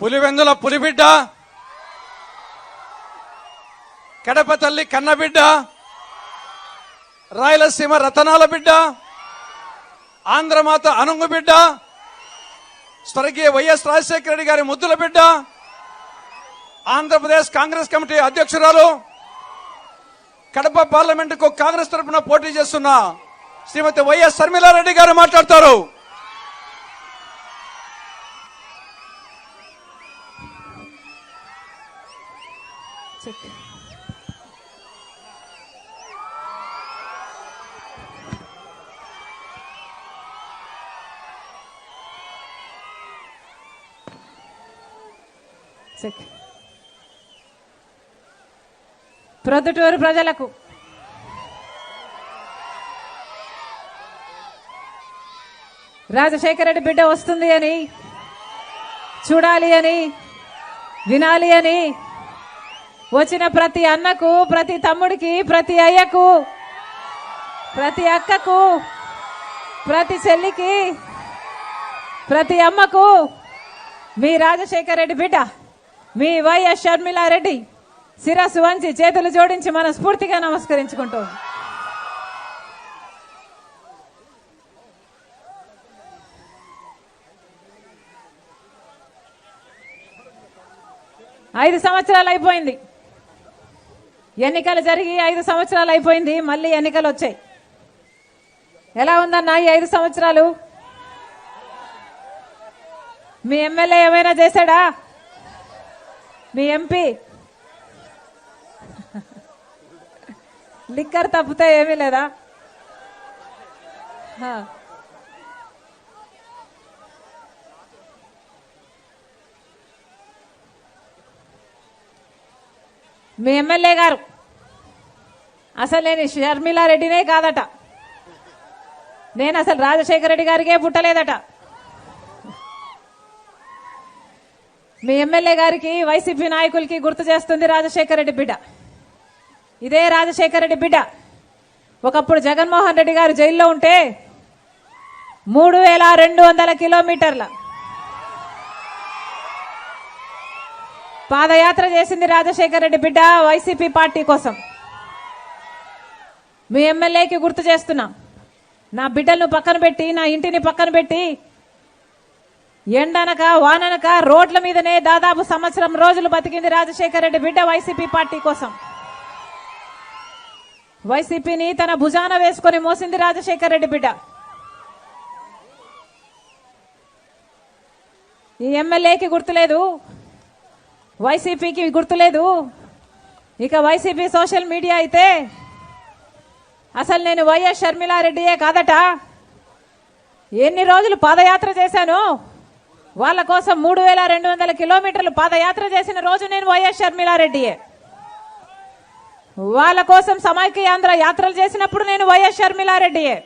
పులివెందుల పులిబిడ్డ. కడప తల్లి కన్నబిడ్డ. రాయలసీమ రతనాల బిడ్డ. ఆంధ్రమాత అనుంగు బిడ్డ. స్వర్గీయ వైఎస్ రాజశేఖర రెడ్డి గారి ముద్దుల బిడ్డ. ఆంధ్రప్రదేశ్ కాంగ్రెస్ కమిటీ అధ్యక్షురాలు. కడప పార్లమెంటుకు కాంగ్రెస్ తరఫున పోటీ చేస్తున్న శ్రీమతి వైఎస్ శర్మిలారెడ్డి గారు మాట్లాడతారు. ప్రొద్దుటూరు ప్రజలకు. రాజశేఖర రెడ్డి బిడ్డ వస్తుంది అని చూడాలి అని వినాలి అని వచ్చిన ప్రతి అన్నకు ప్రతి తమ్ముడికి ప్రతి అయ్యకు ప్రతి అక్కకు ప్రతి చెల్లికి ప్రతి అమ్మకు మీ రాజశేఖర రెడ్డి బిడ్డ మీ వైఎస్ షర్మిలారెడ్డి. శిరస్సు వంచి చేతులు జోడించి మన స్ఫూర్తిగా నమస్కరించుకుంటాం. ఐదు సంవత్సరాలు అయిపోయింది. ఎన్నికలు జరిగి ఐదు సంవత్సరాలు అయిపోయింది. మళ్ళీ ఎన్నికలు వచ్చాయి. ఎలా ఉందన్నా ఈ ఐదు సంవత్సరాలు? మీ ఎమ్మెల్యే ఏమైనా చేశాడా? మీ ఎంపీ? లిక్కర్ తప్పితే ఏమీ లేదా? మీ ఎమ్మెల్యే గారు అసలు నేను షర్మిలారెడ్డినే కాదట. నేను అసలు రాజశేఖర రెడ్డి గారికే పుట్టలేదట. మీ ఎమ్మెల్యే గారికి వైసీపీ నాయకులకి గుర్తు చేస్తుంది రాజశేఖర రెడ్డి బిడ్డ. ఇదే రాజశేఖర రెడ్డి బిడ్డ. ఒకప్పుడు జగన్మోహన్ రెడ్డి గారు జైల్లో ఉంటే మూడు వేల రెండు వందల కిలోమీటర్ల పాదయాత్ర చేసింది రాజశేఖర రెడ్డి బిడ్డ వైసీపీ పార్టీ కోసం. మీ ఎమ్మెల్యేకి గుర్తు చేస్తున్నా. నా బిడ్డలను పక్కన పెట్టి నా ఇంటిని పక్కన పెట్టి ఎండనక వాననక రోడ్ల మీదనే దాదాపు సంవత్సరం రోజులు బతికింది రాజశేఖర రెడ్డి బిడ్డ వైసీపీ పార్టీ కోసం. వైసీపీని తన భుజాన వేసుకొని మోసింది రాజశేఖర రెడ్డి బిడ్డ. ఈ ఎమ్మెల్యేకి గుర్తులేదు. వైసీపీకి గుర్తులేదు. ఇక వైసీపీ సోషల్ మీడియా అయితే అసలు నేను వైఎస్ షర్మిలారెడ్డియే కాదట. ఎన్ని రోజులు పాదయాత్ర చేశాను? వాళ్ళ కోసం మూడు వేల రెండు వందల కిలోమీటర్లు పాదయాత్ర చేసిన రోజు నేను వైఎస్ షర్మిలారెడ్డియే. వాళ్ళ కోసం సమైక్య ఆంధ్ర యాత్రలు చేసినప్పుడు నేను వైఎస్ షర్మిలారెడ్డియే.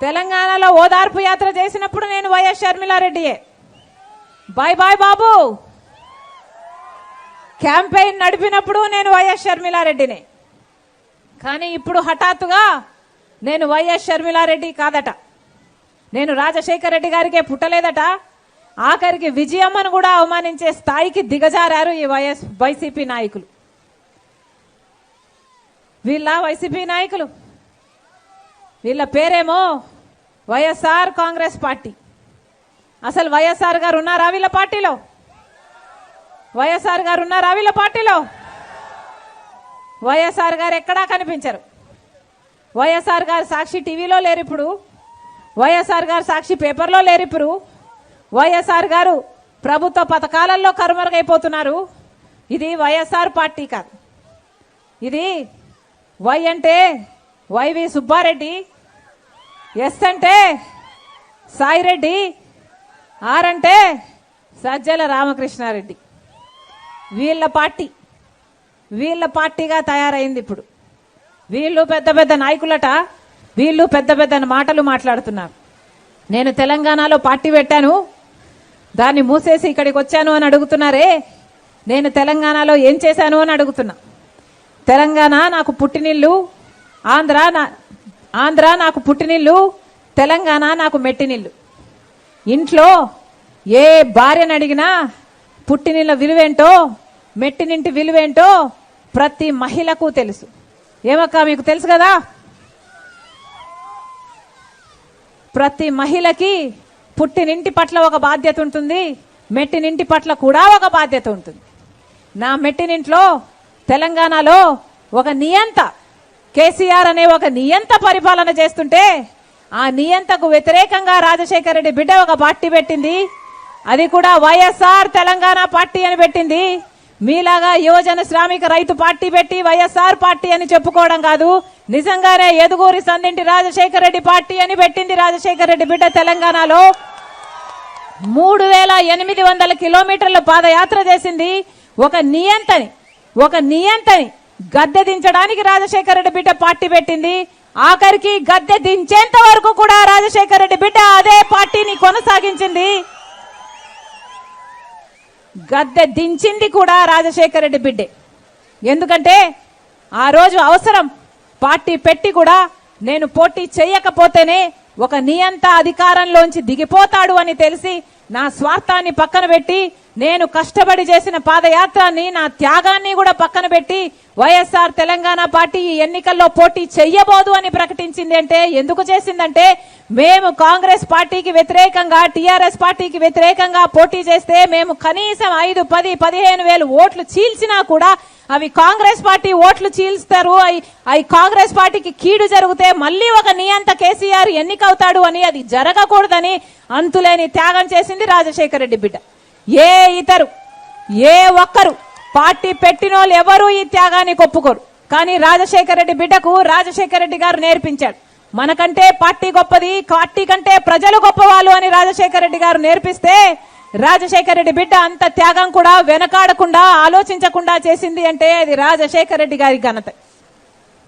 తెలంగాణలో ఓదార్పు యాత్ర చేసినప్పుడు నేను YS షర్మిలారెడ్డియే. Bye bye Babu. Campaign నడిపినప్పుడు నేను వైఎస్ షర్మిలారెడ్డిని. కానీ ఇప్పుడు హఠాత్తుగా నేను వైఎస్ షర్మిలారెడ్డి కాదట. నేను రాజశేఖర రెడ్డి గారికే పుట్టలేదట. ఆఖరికి విజయమ్మను కూడా అవమానించే స్థాయికి దిగజారారు ఈ వైఎస్ వైసీపీ నాయకులు. వీళ్ళ వైసీపీ నాయకులు. వీళ్ళ పేరేమో వైఎస్ఆర్ కాంగ్రెస్ పార్టీ. అసలు వైఎస్ఆర్ గారు ఉన్నారా వీళ్ళ పార్టీలో? వైఎస్ఆర్ గారు ఉన్నారా వీళ్ళ పార్టీలో? వైఎస్ఆర్ గారు ఎక్కడా కనిపించరు. వైఎస్ఆర్ గారు సాక్షి టీవీలో లేరు ఇప్పుడు. వైఎస్ఆర్ గారు సాక్షి పేపర్లో లేరు ఇప్పుడు. వైఎస్ఆర్ గారు ప్రభుత్వ పథకాలలో కరుమరుగైపోతున్నారు. ఇది వైఎస్ఆర్ పార్టీ కాదు. ఇది వై అంటే వైవి సుబ్బారెడ్డి ఎస్ అంటే సాయిరెడ్డి ఆర్ అంటే సజ్జల రామకృష్ణారెడ్డి. వీళ్ళ పార్టీ వీళ్ళ పార్టీగా తయారైంది ఇప్పుడు. వీళ్ళు పెద్ద పెద్ద నాయకులట వీళ్ళు పెద్ద పెద్ద మాటలు మాట్లాడుతున్నారు. నేను తెలంగాణలో పార్టీ పెట్టాను దాన్ని మూసేసి ఇక్కడికి వచ్చాను అని అడుగుతున్నారే నేను తెలంగాణలో ఏం చేశాను అని అడుగుతున్నా. తెలంగాణ నాకు పుట్టినిల్లు ఆంధ్ర నా ఆంధ్ర నాకు పుట్టినిల్లు తెలంగాణ నాకు మెట్టినిల్లు. ఇంట్లో ఏ భార్యను అడిగినా పుట్టినిళ్ళ విలువేంటో మెట్టినింటి విలువేంటో ప్రతి మహిళకు తెలుసు. ఏమక్క మీకు తెలుసు కదా? ప్రతి మహిళకి పుట్టినింటి పట్ల ఒక బాధ్యత ఉంటుంది మెట్టినింటి పట్ల కూడా ఒక బాధ్యత ఉంటుంది. నా మెట్టినింట్లో తెలంగాణలో ఒక నియంత కేసీఆర్ అనే ఒక నియంత పరిపాలన చేస్తుంటే ఆ నియంతకు వ్యతిరేకంగా రాజశేఖర రెడ్డి బిడ్డ ఒక పార్టీ పెట్టింది. అది కూడా వైఎస్ఆర్ తెలంగాణ పార్టీ అని పెట్టింది. మీలాగా యువజన శ్రామిక రైతు పార్టీ పెట్టి వైఎస్ఆర్ పార్టీ అని చెప్పుకోవడం కాదు. నిజంగానే ఎదుగూరి సన్నింటి రాజశేఖర రెడ్డి పార్టీ అని పెట్టింది రాజశేఖర రెడ్డి బిడ్డ తెలంగాణలో. మూడు వేల ఎనిమిది వందల కిలోమీటర్ల పాదయాత్ర చేసింది ఒక నియంతని. ఒక నియంతని గద్దె దించడానికి రాజశేఖర రెడ్డి బిడ్డ పార్టీ పెట్టింది. ఆఖరికి గద్దె దించేంత వరకు కూడా రాజశేఖర రెడ్డి బిడ్డ అదే పార్టీని కొనసాగించింది. గద్దె దించింది కూడా రాజశేఖర రెడ్డి బిడ్డే. ఎందుకంటే ఆ రోజు అవసరం పార్టీ పెట్టి కూడా నేను పోటీ చేయకపోతేనే ఒక నియంత అధికారంలోంచి దిగిపోతాడు అని తెలిసి నా స్వార్థాన్ని పక్కన పెట్టి నేను కష్టపడి చేసిన పాదయాత్రని నా త్యాగాన్ని కూడా పక్కన పెట్టి వైఎస్ఆర్ తెలంగాణ పార్టీ ఈ ఎన్నికల్లో పోటీ చెయ్యబోదు అని ప్రకటించింది అంటే ఎందుకు చేసిందంటే మేము కాంగ్రెస్ పార్టీకి వ్యతిరేకంగా టిఆర్ఎస్ పార్టీకి వ్యతిరేకంగా పోటీ చేస్తే మేము కనీసం ఐదు పది పదిహేను వేలు ఓట్లు చీల్చినా కూడా అవి కాంగ్రెస్ పార్టీ ఓట్లు చీల్స్తారు. అవి అవి కాంగ్రెస్ పార్టీకి కీడు జరిగితే మళ్ళీ ఒక నియంత కేసీఆర్ ఎన్నికవుతాడు అని అది జరగకూడదని అంతులేని త్యాగం చేసింది రాజశేఖర రెడ్డి బిడ్డ. ఏ ఇతరు ఏ ఒక్కరు పార్టీ పెట్టినోళ్ళు ఎవరూ ఈ త్యాగాన్ని ఒప్పుకోరు కానీ రాజశేఖర రెడ్డి బిడ్డకు రాజశేఖర రెడ్డి గారు నేర్పించాడు మనకంటే పార్టీ గొప్పది పార్టీ కంటే ప్రజలు గొప్పవాళ్ళు అని రాజశేఖర రెడ్డి గారు నేర్పిస్తే రాజశేఖర రెడ్డి బిడ్డ అంత త్యాగం కూడా వెనకాడకుండా ఆలోచించకుండా చేసింది అంటే అది రాజశేఖర రెడ్డి గారి ఘనత.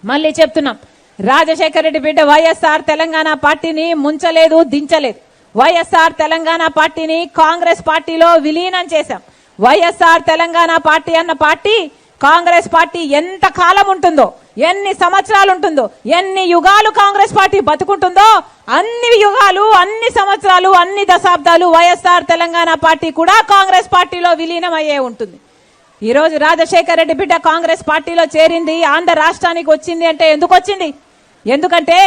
మళ్ళీ చెప్తున్నాం రాజశేఖర రెడ్డి బిడ్డ వైఎస్ఆర్ తెలంగాణ పార్టీని ముంచలేదు దించలేదు. వైఎస్ఆర్ తెలంగాణ పార్టీని కాంగ్రెస్ పార్టీలో విలీనం చేశాం. వైఎస్ఆర్ తెలంగాణ పార్టీ అన్న పార్టీ కాంగ్రెస్ పార్టీ ఎంత కాలం ఉంటుందో ఎన్ని సంవత్సరాలు ఉంటుందో ఎన్ని యుగాలు కాంగ్రెస్ పార్టీ బతుకుంటుందో అన్ని యుగాలు అన్ని సంవత్సరాలు అన్ని దశాబ్దాలు వైఎస్ఆర్ తెలంగాణ పార్టీ కూడా కాంగ్రెస్ పార్టీలో విలీనం అయ్యే ఉంటుంది. ఈరోజు రాజశేఖర రెడ్డి బిడ్డ కాంగ్రెస్ పార్టీలో చేరింది ఆంధ్ర రాష్ట్రానికి వచ్చింది అంటే ఎందుకు వచ్చింది? ఎందుకంటే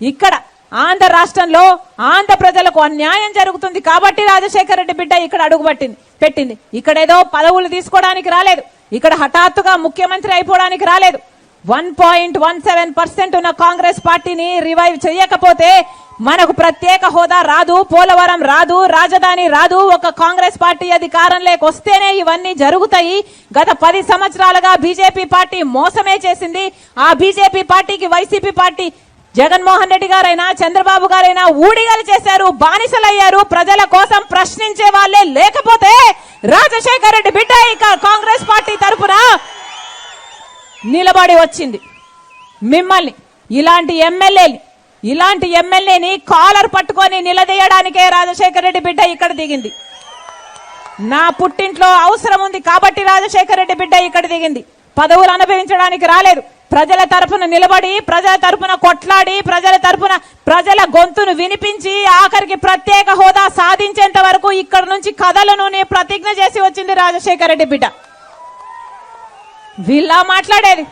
ఇక్కడ ఆంధ్ర రాష్ట్రంలో ఆంధ్ర ప్రజలకు అన్యాయం జరుగుతుంది కాబట్టి రాజశేఖర రెడ్డి బిడ్డ ఇక్కడ అడుగుపట్టింది పెట్టింది. ఇక్కడ ఏదో పదవులు తీసుకోవడానికి రాలేదు. ఇక్కడ హఠాత్తుగా ముఖ్యమంత్రి అయిపోవడానికి రాలేదు. One point one seven percent ఉన్న కాంగ్రెస్ పార్టీని రివైవ్ చేయకపోతే మనకు ప్రత్యేక హోదా రాదు పోలవరం రాదు రాజధాని రాదు ఒక కాంగ్రెస్ పార్టీ అధికారం వస్తేనే ఇవన్నీ జరుగుతాయి. గత పది సంవత్సరాలుగా బీజేపీ పార్టీ మోసమే చేసింది. ఆ బీజేపీ పార్టీకి వైసీపీ పార్టీ జగన్మోహన్ రెడ్డి గారైనా చంద్రబాబు గారైనా ఊడిగలు చేశారు బానిసలయ్యారు. ప్రజల కోసం ప్రశ్నించే వాళ్ళే లేకపోతే రాజశేఖర రెడ్డి బిడ్డ ఇక కాంగ్రెస్ పార్టీ తరపున నిలబడి వచ్చింది. మిమ్మల్ని ఇలాంటి ఎమ్మెల్యేని ఇలాంటి ఎమ్మెల్యేని కాలర్ పట్టుకొని నిలదీయడానికే రాజశేఖర రెడ్డి బిడ్డ ఇక్కడ దిగింది. నా పుట్టింట్లో అవసరం ఉంది కాబట్టి రాజశేఖర రెడ్డి బిడ్డ ఇక్కడ దిగింది. పదవులు అనుభవించడానికి రాలేదు. ప్రజల తరపున నిలబడి ప్రజల తరపున కొట్లాడి ప్రజల తరపున ప్రజల గొంతును వినిపించి ఆఖరికి ప్రత్యేక హోదా సాధించేంత వరకు ఇక్కడ నుంచి కథలను ప్రతిజ్ఞ చేసి వచ్చింది రాజశేఖర రెడ్డి బిడ్డ. వీళ్ళ మాట్లాడేది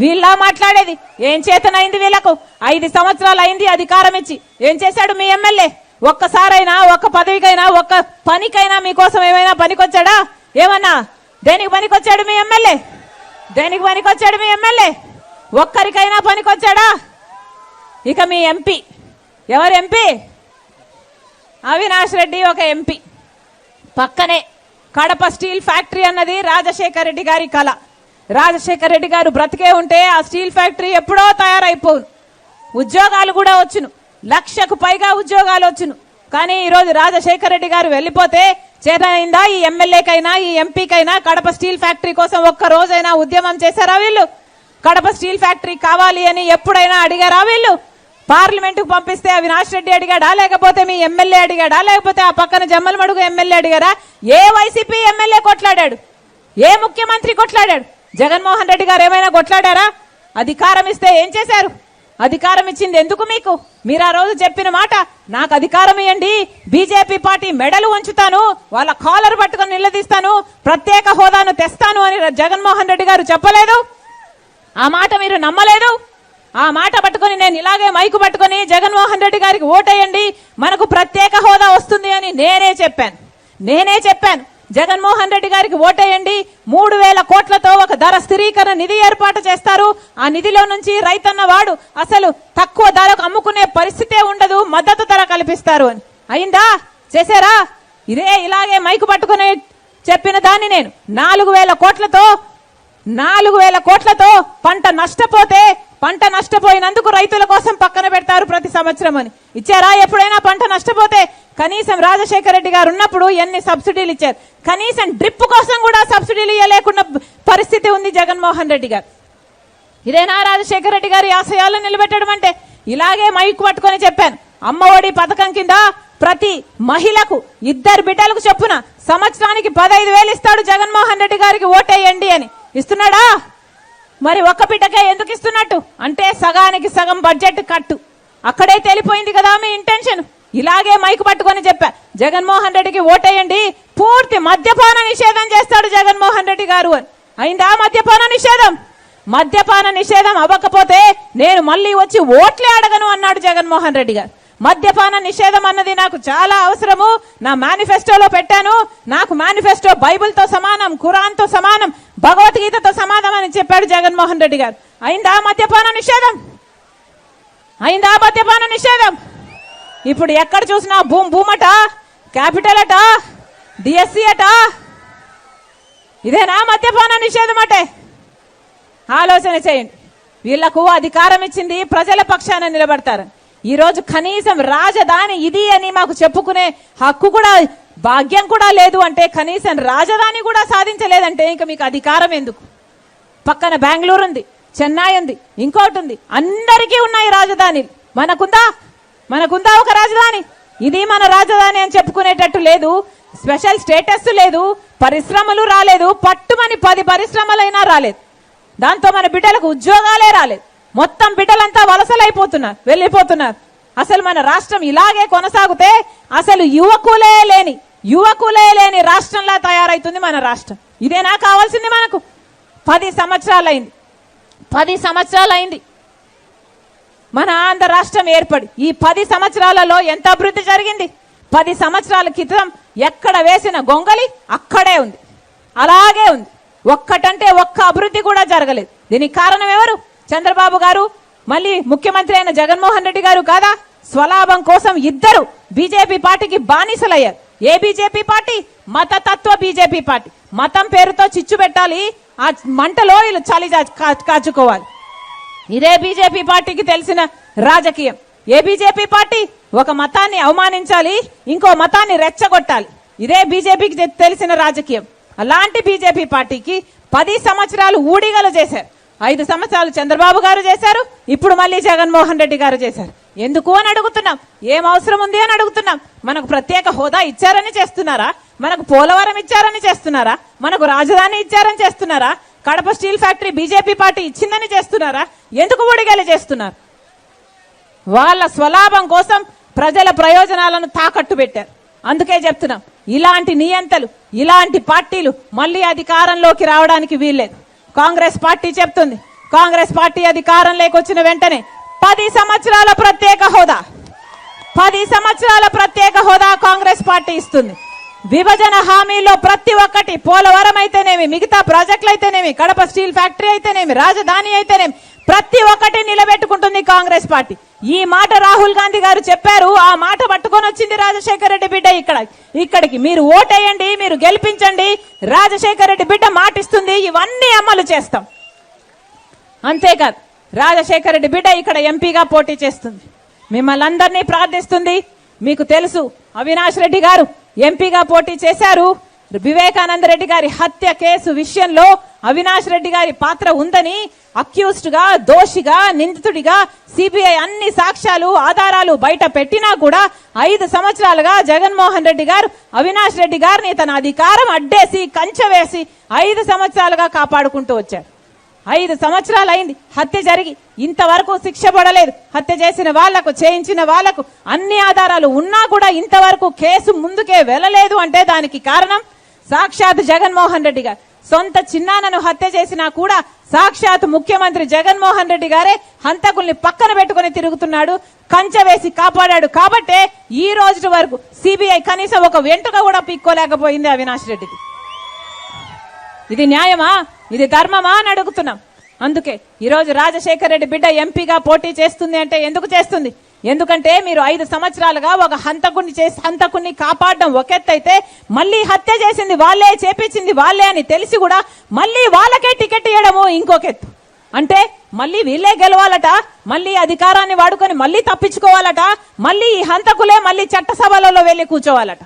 వీళ్ళ మాట్లాడేది. ఏం చేతనైంది వీళ్ళకు? ఐదు సంవత్సరాలు అయింది అధికారం ఇచ్చి. ఏం చేశాడు మీ ఎమ్మెల్యే? ఒక్కసారైనా ఒక్క పదవికైనా ఒక్క పనికైనా మీకోసం ఏమైనా పనికొచ్చాడా? ఏమన్నా? దేనికి పనికొచ్చాడు మీ ఎమ్మెల్యే? దేనికి పనికొచ్చాడు మీ ఎమ్మెల్యే? ఒక్కరికైనా పనికొచ్చాడా? ఇక మీ ఎంపీ. ఎవరు ఎంపీ? అవినాష్ రెడ్డి ఒక ఎంపీ. పక్కనే కడప స్టీల్ ఫ్యాక్టరీ అన్నది రాజశేఖర రెడ్డి గారి కళ. రాజశేఖర రెడ్డి గారు బ్రతికే ఉంటే ఆ స్టీల్ ఫ్యాక్టరీ ఎప్పుడో తయారైపోను. ఉద్యోగాలు కూడా వచ్చును. లక్షకు పైగా ఉద్యోగాలు వచ్చును. కానీ ఈరోజు రాజశేఖర రెడ్డి గారు వెళ్ళిపోతే చేతనైందా ఈ ఎమ్మెల్యేకైనా ఈ ఎంపీకైనా కడప స్టీల్ ఫ్యాక్టరీ కోసం ఒక్క రోజైనా ఉద్యమం చేశారా వీళ్ళు? కడప స్టీల్ ఫ్యాక్టరీ కావాలి అని ఎప్పుడైనా అడిగారా వీళ్ళు? పార్లమెంటుకు పంపిస్తే అవినాష్ రెడ్డి అడిగాడా? లేకపోతే మీ ఎమ్మెల్యే అడిగాడా? లేకపోతే ఆ పక్కన జమ్మలమడుగు ఎమ్మెల్యే అడిగారా? ఏ వైసీపీ ఎమ్మెల్యే కొట్లాడాడు? ఏ ముఖ్యమంత్రి కొట్లాడాడు? జగన్మోహన్ రెడ్డి గారు ఏమైనా కొట్లాడారా? అధికారం ఇస్తే ఏం చేశారు? అధికారం ఇచ్చింది ఎందుకు మీకు? మీరు ఆ రోజు చెప్పిన మాట నాకు అధికారం ఇవ్వండి బీజేపీ పార్టీ మెడలు ఉంచుతాను వాళ్ళ కాలర్ పట్టుకొని నిలదీస్తాను ప్రత్యేక హోదాను తెస్తాను అని జగన్మోహన్ రెడ్డి గారు చెప్పలేదు? ఆ మాట మీరు నమ్మలేదు? ఆ మాట పట్టుకొని నేను ఇలాగే మైకు పట్టుకొని జగన్మోహన్ రెడ్డి గారికి ఓటేయండి మనకు ప్రత్యేక హోదా వస్తుంది అని నేనే చెప్పాను. నేనే చెప్పాను. జగన్మోహన్ రెడ్డి గారికి ఓటేయండి మూడు వేల కోట్లతో ఒక ధర స్థిరీకరణ నిధి ఏర్పాటు చేస్తారు. ఆ నిధిలో నుంచి రైతన్న వాడు అసలు తక్కువ ధరకు అమ్ముకునే పరిస్థితే ఉండదు మద్దతు ధర కల్పిస్తారు అని. అయిందా? చేశారా? ఇదే ఇలాగే మైకు పట్టుకుని చెప్పిన దాన్ని నేను. నాలుగు వేల కోట్లతో నాలుగు వేల కోట్లతో పంట నష్టపోతే పంట నష్టపోయినందుకు రైతుల కోసం పక్కన పెడతారు ప్రతి సంవత్సరం అని. ఇచ్చారా? ఎప్పుడైనా పంట నష్టపోతే కనీసం రాజశేఖర రెడ్డి గారు ఉన్నప్పుడు ఎన్ని సబ్సిడీలు ఇచ్చారు? కనీసం డ్రిప్ కోసం కూడా సబ్సిడీలు ఇవ్వలేకున్న పరిస్థితి ఉంది జగన్మోహన్ రెడ్డి గారు. ఇదేనా రాజశేఖర రెడ్డి గారి ఆశయాలను నిలబెట్టడం అంటే? ఇలాగే మైక్ పట్టుకొని చెప్పాను. అమ్మఒడి పథకం కింద ప్రతి మహిళకు ఇద్దరు బిడ్డలకు చొప్పున సంవత్సరానికి పదహైదు వేలు ఇస్తాడు జగన్మోహన్ రెడ్డి గారికి ఓటేయండి అని. ఇస్తున్నాడా? మరి ఒక్క బిడ్డకే ఎందుకు ఇస్తున్నట్టు? అంటే సగానికి సగం బడ్జెట్ కట్టు. అక్కడే తెలిపోయింది కదా మీ ఇంటెన్షన్ ఇలాగే మైకు పట్టుకొని చెప్పా జగన్మోహన్ రెడ్డికి ఓటేయండి. పూర్తి మద్యపాన నిషేధం చేస్తాడు జగన్మోహన్ రెడ్డి గారు. అని అయిందా మద్యపాన నిషేధం? మద్యపాన నిషేధం అవ్వకపోతే నేను మళ్ళీ వచ్చి ఓట్లే అడగను అన్నాడు జగన్మోహన్ రెడ్డి గారు. మద్యపాన నిషేధం అన్నది నాకు చాలా అవసరము. నా మేనిఫెస్టోలో పెట్టాను. నాకు మేనిఫెస్టో బైబిల్తో సమానం ఖురాన్తో సమానం. భగవద్గీతతో సమాధానం అని చెప్పాడు జగన్మోహన్ రెడ్డి గారు. అయిందా మద్యపాన నిషేధం? అయిందా మద్యపాన నిషేధం? ఇప్పుడు ఎక్కడ చూసినా భూమ్ భూమట క్యాపిటల్ అట డిఎస్సి అట. ఇదేనా మద్యపాన నిషేధం అటే? ఆలోచన చేయండి. వీళ్ళకు అధికారం ఇచ్చింది ప్రజల పక్షాన నిలబడతారు. ఈరోజు కనీసం రాజధాని ఇది అని మాకు చెప్పుకునే హక్కు కూడా భాగ్యం కూడా లేదు అంటే కనీసం రాజధాని కూడా సాధించలేదంటే ఇంకా మీకు అధికారం ఎందుకు? పక్కన బెంగళూరు ఉంది చెన్నై ఉంది ఇంకోటి ఉంది. అందరికీ ఉన్నాయి రాజధానిలు మనకుందా? మనకుందా ఒక రాజధాని? ఇది మన రాజధాని అని చెప్పుకునేటట్టు లేదు. స్పెషల్ స్టేటస్ లేదు పరిశ్రమలు రాలేదు పట్టుమని పది పరిశ్రమలైనా రాలేదు. దాంతో మన బిడ్డలకు ఉద్యోగాలే రాలేదు. మొత్తం బిడ్డలంతా వలసలైపోతున్నారు వెళ్ళిపోతున్నారు. అసలు మన రాష్ట్రం ఇలాగే కొనసాగితే అసలు యువకులే లేని యువకులే లేని రాష్ట్రంలా తయారైతుంది మన రాష్ట్రం. ఇదేనా కావాల్సింది మనకు? పది సంవత్సరాలైంది. పది సంవత్సరాలైంది. మన ఆంధ్ర రాష్ట్రం ఏర్పడి ఈ పది సంవత్సరాలలో ఎంత అభివృద్ధి జరిగింది? పది సంవత్సరాల క్రితం ఎక్కడ వేసిన గొంగలి అక్కడే ఉంది. అలాగే ఉంది. ఒక్కటంటే ఒక్క అభివృద్ధి కూడా జరగలేదు. దీనికి కారణం ఎవరు? చంద్రబాబు గారు మళ్ళీ ముఖ్యమంత్రి అయిన జగన్మోహన్ రెడ్డి గారు కాదా? స్వలాభం కోసం ఇద్దరు బీజేపీ పార్టీకి బానిసలయ్యారు. ఏ బీజేపీ పార్టీ? మతతత్వ బీజేపీ పార్టీ. మతం పేరుతో చిచ్చు పెట్టాలి. ఆ మంటలో వీళ్ళు చలి కా- కాచుకోవాలి. ఇదే బీజేపీ పార్టీకి తెలిసిన రాజకీయం. ఏ బీజేపీ పార్టీ ఒక మతాన్ని అవమానించాలి ఇంకో మతాన్ని రెచ్చగొట్టాలి. ఇదే బీజేపీకి తె- తెలిసిన రాజకీయం. అలాంటి బీజేపీ పార్టీకి పది సంవత్సరాలు ఊడిగలు చేశారు. ఐదు సంవత్సరాలు చంద్రబాబు గారు చేశారు ఇప్పుడు మళ్ళీ జగన్మోహన్ రెడ్డి గారు చేశారు. ఎందుకు అని అడుగుతున్నాం? ఏం అవసరం ఉంది అని అడుగుతున్నాం? మనకు ప్రత్యేక హోదా ఇచ్చారని చేస్తున్నారా? మనకు పోలవరం ఇచ్చారని చేస్తున్నారా? మనకు రాజధాని ఇచ్చారని చేస్తున్నారా? Kadapa steel factory BJP party ఇచ్చిందని చేస్తున్నారా? ఎందుకు ఊడిగలు చేస్తున్నారు? వాళ్ళ స్వలాభం కోసం ప్రజల ప్రయోజనాలను తాకట్టు పెట్టారు. అందుకే చెప్తున్నాం ఇలాంటి నియంతలు ఇలాంటి పార్టీలు మళ్ళీ అధికారంలోకి రావడానికి వీల్లేదు. కాంగ్రెస్ పార్టీ చెప్తుంది కాంగ్రెస్ పార్టీ అధికారం వచ్చిన వెంటనే పది సంవత్సరాల ప్రత్యేక హోదా. పది సంవత్సరాల ప్రత్యేక హోదా కాంగ్రెస్ పార్టీ ఇస్తుంది. విభజన హామీలో ప్రతి ఒక్కటి పోలవరం అయితేనేమి మిగతా ప్రాజెక్టులు అయితేనేమి కడప స్టీల్ ఫ్యాక్టరీ అయితేనేమి రాజధాని అయితేనేమి ప్రతి ఒక్కటి నిలబెట్టుకుంటుంది కాంగ్రెస్ పార్టీ. ఈ మాట రాహుల్ గాంధీ గారు చెప్పారు ఆ మాట పట్టుకొని వచ్చింది రాజశేఖర రెడ్డి బిడ్డ ఇక్కడ. ఇక్కడికి మీరు ఓటేయండి మీరు గెలిపించండి రాజశేఖర రెడ్డి బిడ్డ మాటిస్తుంది ఇవన్నీ అమలు చేస్తాం. అంతేకాదు రాజశేఖర రెడ్డి బిడ్డ ఇక్కడ ఎంపీగా పోటీ చేస్తుంది. మిమ్మల్ని అందరినీ ప్రార్థిస్తుంది. మీకు తెలుసు అవినాష్ రెడ్డి గారు ఎంపీగా పోటీ చేశారు. వివేకానంద రెడ్డి గారి హత్య కేసు విషయంలో అవినాష్ రెడ్డి గారి పాత్ర ఉందని అక్యూస్డ్గా దోషిగా నిందితుడిగా సిబిఐ అన్ని సాక్ష్యాలు ఆధారాలు బయట పెట్టినా కూడా ఐదు సంవత్సరాలుగా జగన్మోహన్ రెడ్డి గారు అవినాష్ రెడ్డి గారిని తన అధికారం అడ్డేసి కంచె వేసి ఐదు సంవత్సరాలుగా కాపాడుకుంటూ వచ్చారు. ఐదు సంవత్సరాలు అయింది. హత్య జరిగి ఇంతవరకు శిక్ష పడలేదు. హత్య చేసిన వాళ్ళకు చేయించిన వాళ్ళకు అన్ని ఆధారాలు ఉన్నా కూడా ఇంతవరకు కేసు ముందుకే వెళ్ళలేదు అంటే దానికి కారణం సాక్షాత్ జగన్మోహన్ రెడ్డి గారు. సొంత చిన్నాన్నను హత్య చేసినా కూడా సాక్షాత్ ముఖ్యమంత్రి జగన్మోహన్ రెడ్డి గారే హంతకుల్ని పక్కన పెట్టుకుని తిరుగుతున్నాడు కంచె వేసి కాపాడాడు. కాబట్టే ఈ రోజు వరకు సిబిఐ కనీసం ఒక వెంటుక కూడా పీక్కోలేకపోయింది అవినాష్ రెడ్డికి ఇది న్యాయమా? ఇది ధర్మమా అని అడుగుతున్నాం. అందుకే ఈరోజు రాజశేఖర రెడ్డి బిడ్డ ఎంపీగా పోటీ చేస్తుంది అంటే ఎందుకు చేస్తుంది? ఎందుకంటే మీరు ఐదు సంవత్సరాలుగా ఒక హంతకుని చేసి హంతకుని కాపాడడం ఒక మళ్ళీ హత్య చేసింది వాళ్ళే చేపించింది వాళ్ళే అని తెలిసి కూడా మళ్ళీ వాళ్ళకే టికెట్ ఇవ్వడము ఇంకొక ఎత్తు. అంటే మళ్ళీ వీళ్ళే గెలవాలట మళ్ళీ అధికారాన్ని వాడుకొని మళ్ళీ తప్పించుకోవాలట మళ్ళీ ఈ హంతకులే మళ్ళీ చట్టసభలలో వెళ్ళి కూర్చోవాలట.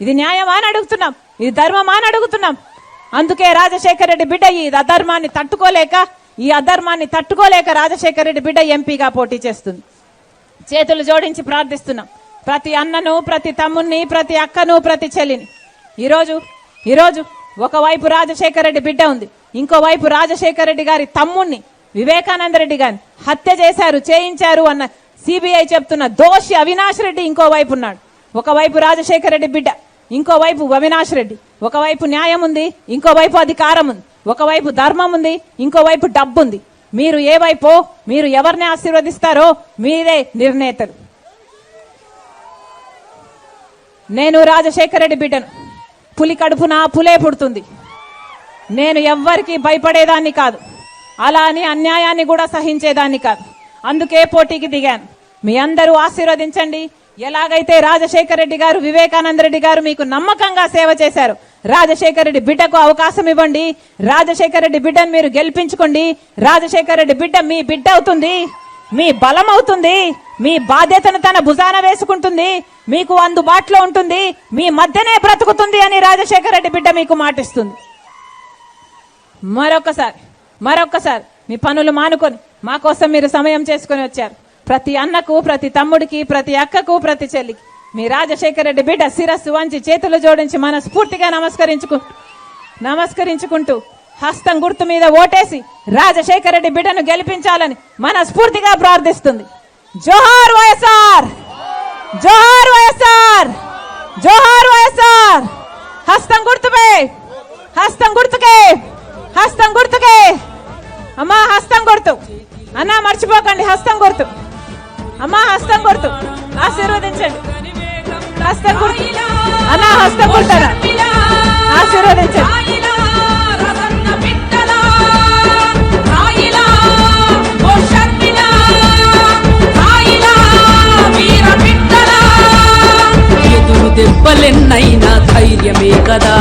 ఇది న్యాయమా అని అడుగుతున్నాం. ఇది ధర్మమా అని అడుగుతున్నాం. అందుకే రాజశేఖర రెడ్డి బిడ్డ ఈ అధర్మాన్ని తట్టుకోలేక ఈ అధర్మాన్ని తట్టుకోలేక రాజశేఖర రెడ్డి బిడ్డ ఎంపీగా పోటీ చేస్తుంది. చేతులు జోడించి ప్రార్థిస్తున్నాం. ప్రతి అన్నను ప్రతి తమ్ముణ్ణి ప్రతి అక్కను ప్రతి చెల్లిని. ఈరోజు ఈరోజు ఒకవైపు రాజశేఖర రెడ్డి బిడ్డ ఉంది. ఇంకోవైపు రాజశేఖర రెడ్డి గారి తమ్ముణ్ణి వివేకానంద రెడ్డి గారిని హత్య చేశారు చేయించారు అన్న సిబిఐ చెప్తున్న దోషి అవినాష్ రెడ్డి ఇంకోవైపు ఉన్నాడు. ఒకవైపు రాజశేఖర రెడ్డి బిడ్డ. ఇంకోవైపు అవినాష్ రెడ్డి ఒకవైపు న్యాయం ఉంది ఇంకోవైపు అధికారం ఉంది ఒకవైపు ధర్మం ఉంది ఇంకోవైపు డబ్బు ఉంది. మీరు ఏ మీరు ఎవరిని ఆశీర్వదిస్తారో మీరే నిర్ణేతలు. నేను రాజశేఖర రెడ్డి బిడ్డను. పులి కడుపున పులే పుడుతుంది. నేను ఎవ్వరికి భయపడేదాన్ని కాదు. అలా అని అన్యాయాన్ని కూడా సహించేదాన్ని కాదు. అందుకే పోటీకి దిగాను. మీ అందరూ ఆశీర్వదించండి. ఎలాగైతే రాజశేఖర రెడ్డి గారు వివేకానంద రెడ్డి గారు మీకు నమ్మకంగా సేవ చేశారు రాజశేఖర రెడ్డి బిడ్డకు అవకాశం ఇవ్వండి రాజశేఖర రెడ్డి బిడ్డను మీరు గెలిపించుకోండి రాజశేఖర రెడ్డి బిడ్డ మీ బిడ్డ అవుతుంది మీ బలం అవుతుంది మీ బాధ్యతను తన భుజాన వేసుకుంటుంది మీకు అందుబాటులో ఉంటుంది మీ మధ్యనే బ్రతుకుతుంది అని రాజశేఖర రెడ్డి బిడ్డ మీకు మాటిస్తుంది. మరొకసారి మరొకసారి మీ పనులు మానుకొని మా కోసం మీరు సమయం చేసుకొని వచ్చారు. ప్రతి అన్నకు ప్రతి తమ్ముడికి ప్రతి అక్కకు ప్రతి చెల్లికి. మీ రాజశేఖర రెడ్డి బిడ్డ శిరస్సు వంచి చేతులు జోడించి మనస్ఫూర్తిగా నమస్కరించుకు నమస్కరించుకుంటూ హస్తం గుర్తు మీద ఓటేసి రాజశేఖర రెడ్డి బిడ్డను గెలిపించాలని మనస్ఫూర్తిగా ప్రార్థిస్తుంది. జోహార్ వైఎస్ఆర్! జోహార్ వైఎస్ఆర్! జోహార్ వైఎస్ఆర్! హస్తం గుర్తుపై హస్తం గుర్తుకే! హస్తం గుర్తుకే! అమ్మా హస్తం గుర్తు. అన్నా మర్చిపోకండి హస్తం గుర్తు. అమ్మా హస్తం కొడుతు. ఆశీర్వదించండి. హస్తం కొడుతు. అన్న హస్తం కొడతారా? ఆశీర్వదించండి. దెబ్బలెన్నైనా ధైర్యమే కదా.